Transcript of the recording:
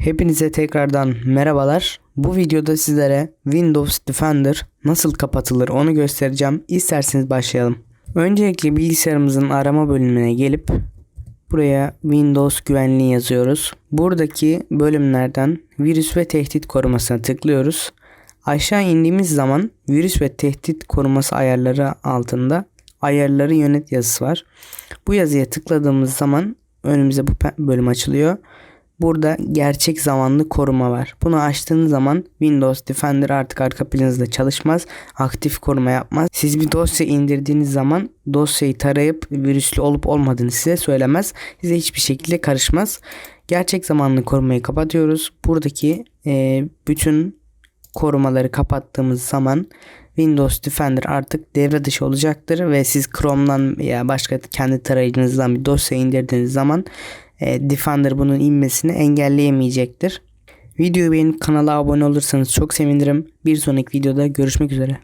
Hepinize tekrardan merhabalar. Bu videoda sizlere Windows Defender nasıl kapatılır onu göstereceğim. İsterseniz başlayalım. Öncelikle bilgisayarımızın arama bölümüne gelip buraya Windows güvenliği yazıyoruz. Buradaki bölümlerden virüs ve tehdit korumasına tıklıyoruz. Aşağı indiğimiz zaman virüs ve tehdit koruması ayarları altında ayarları yönet yazısı var. Bu yazıya tıkladığımız zaman önümüze bu bölüm açılıyor. Burada gerçek zamanlı koruma var. Bunu açtığınız zaman Windows Defender artık arka planınızda çalışmaz. Aktif koruma yapmaz. Siz bir dosya indirdiğiniz zaman dosyayı tarayıp virüslü olup olmadığını size söylemez. Size hiçbir şekilde karışmaz. Gerçek zamanlı korumayı kapatıyoruz. Buradaki e, bütün korumaları kapattığımız zaman Windows Defender artık devre dışı olacaktır ve siz Chrome'dan veya başka kendi tarayıcınızdan bir dosya indirdiğiniz zaman e, Defender bunun inmesini engelleyemeyecektir. Videoyu beğenip kanala abone olursanız çok sevinirim. Bir sonraki videoda görüşmek üzere.